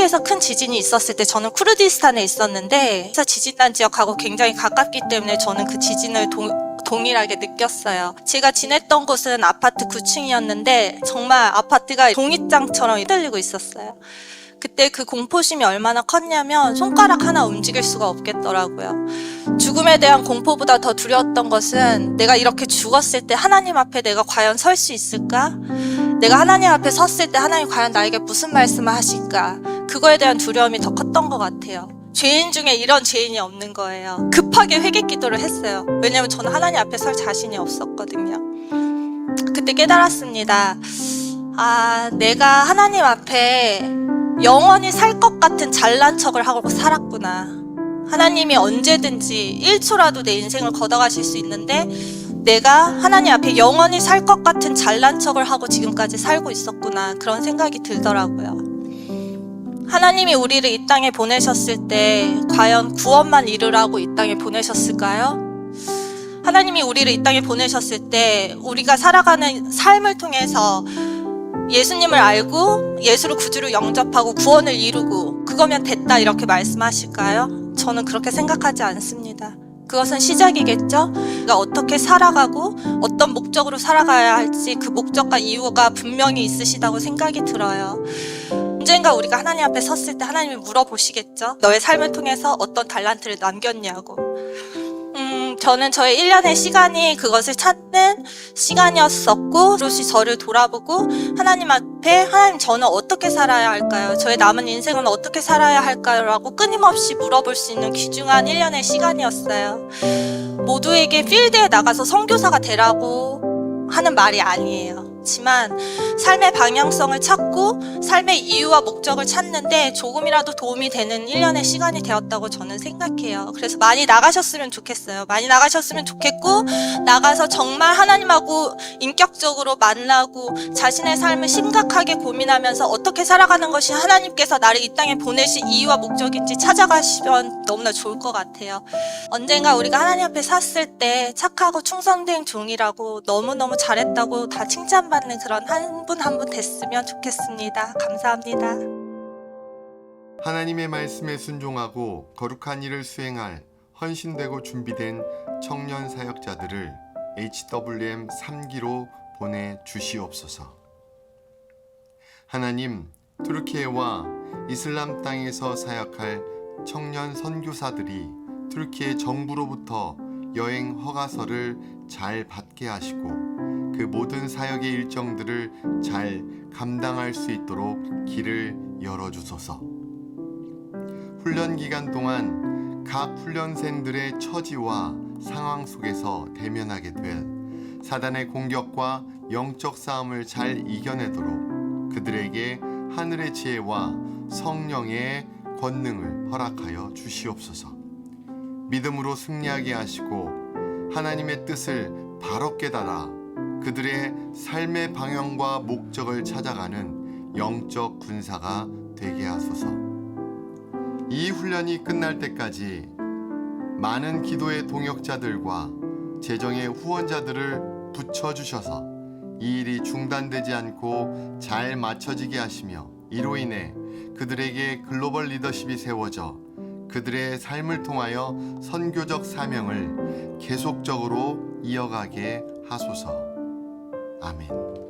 터키에서 큰 지진이 있었을 때 저는 쿠르디스탄에 있었는데 그래서 지진난 지역하고 굉장히 가깝기 때문에 저는 그 지진을 동, 동일하게 느꼈어요. 제가 지냈던 곳은 아파트 9층이었는데 정말 아파트가 종이장처럼 흔들리고 있었어요. 그때 그 공포심이 얼마나 컸냐면 손가락 하나 움직일 수가 없겠더라고요. 죽음에 대한 공포보다 더 두려웠던 것은 내가 이렇게 죽었을 때 하나님 앞에 내가 과연 설 수 있을까? 내가 하나님 앞에 섰을 때 하나님 과연 나에게 무슨 말씀을 하실까? 그거에 대한 두려움이 더 컸던 것 같아요. 죄인 중에 이런 죄인이 없는 거예요. 급하게 회개 기도를 했어요. 왜냐면 저는 하나님 앞에 설 자신이 없었거든요. 그때 깨달았습니다. 아, 내가 하나님 앞에 영원히 살 것 같은 잘난 척을 하고 살았구나. 하나님이 언제든지 1초라도 내 인생을 걷어가실 수 있는데 내가 하나님 앞에 영원히 살 것 같은 잘난 척을 하고 지금까지 살고 있었구나. 그런 생각이 들더라고요. 하나님이 우리를 이 땅에 보내셨을 때 과연 구원만 이루라고 이 땅에 보내셨을까요? 하나님이 우리를 이 땅에 보내셨을 때 우리가 살아가는 삶을 통해서 예수님을 알고 예수를 구주로 영접하고 구원을 이루고 그거면 됐다 이렇게 말씀하실까요? 저는 그렇게 생각하지 않습니다. 그것은 시작이겠죠? 우리가 어떻게 살아가고 어떤 목적으로 살아가야 할지 그 목적과 이유가 분명히 있으시다고 생각이 들어요. 언젠가 우리가 하나님 앞에 섰을 때 하나님이 물어보시겠죠? 너의 삶을 통해서 어떤 달란트를 남겼냐고. 음, 저는 저의 1년의 시간이 그것을 찾는 시간이었었고, 그것이 저를 돌아보고, 하나님 앞에, 하나님 저는 어떻게 살아야 할까요? 저의 남은 인생은 어떻게 살아야 할까요? 라고 끊임없이 물어볼 수 있는 귀중한 1년의 시간이었어요. 모두에게 필드에 나가서 선교사가 되라고 하는 말이 아니에요. 지만 삶의 방향성을 찾고 삶의 이유와 목적을 찾는데 조금이라도 도움이 되는 1년의 시간이 되었다고 저는 생각해요. 그래서 많이 나가셨으면 좋겠어요. 많이 나가셨으면 좋겠고 나가서 정말 하나님하고 인격적으로 만나고 자신의 삶을 심각하게 고민하면서 어떻게 살아가는 것이 하나님께서 나를 이 땅에 보내신 이유와 목적인지 찾아가시면 너무나 좋을 것 같아요. 언젠가 우리가 하나님 앞에 섰을 때 착하고 충성된 종이라고 너무너무 잘했다고 다 칭찬받 는 그런 한 분 한 분 됐으면 좋겠습니다. 감사합니다. 하나님의 말씀에 순종하고 거룩한 일을 수행할 헌신되고 준비된 청년 사역자들을 HWM 3기로 보내 주시옵소서. 하나님, 투르키예와 이슬람 땅에서 사역할 청년 선교사들이 투르키의 정부로부터 여행 허가서를 잘 받게 하시고 그 모든 사역의 일정들을 잘 감당할 수 있도록 길을 열어 주소서. 훈련 기간 동안 각 훈련생들의 처지와 상황 속에서 대면하게 될 사단의 공격과 영적 싸움을 잘 이겨내도록 그들에게 하늘의 지혜와 성령의 권능을 허락하여 주시옵소서. 믿음으로 승리하게 하시고 하나님의 뜻을 바로 깨달아 그들의 삶의 방향과 목적을 찾아가는 영적 군사가 되게 하소서. 이 훈련이 끝날 때까지 많은 기도의 동역자들과 재정의 후원자들을 붙여주셔서 이 일이 중단되지 않고 잘 맞춰지게 하시며 이로 인해 그들에게 글로벌 리더십이 세워져 그들의 삶을 통하여 선교적 사명을 계속적으로 이어가게 하소서. 아멘.